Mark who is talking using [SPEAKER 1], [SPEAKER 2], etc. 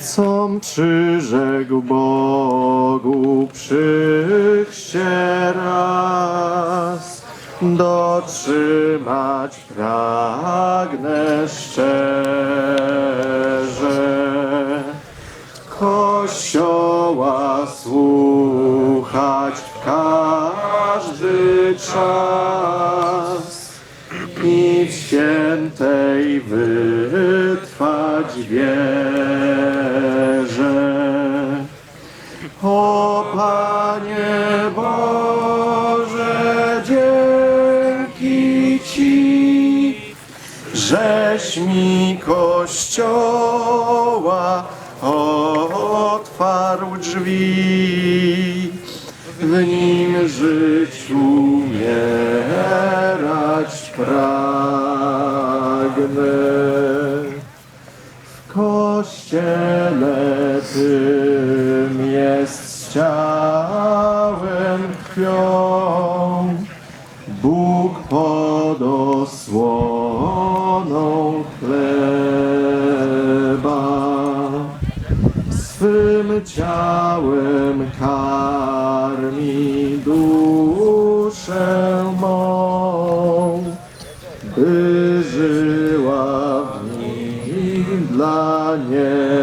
[SPEAKER 1] Com przyrzekł Bogu przy chrzcie raz, dotrzymać pragnę szczerze. Kościoła słuchać każdy czas i w świętej wytrwać wierze. O Panie Boże, dzięki Ci, żeś mi Kościoła otwarł drzwi. W nim żyć umierać pragnę. W kościele tym krwią. Bóg pod osłoną chleba swym ciałem karmi duszę mą, by żyła w nim dla niego.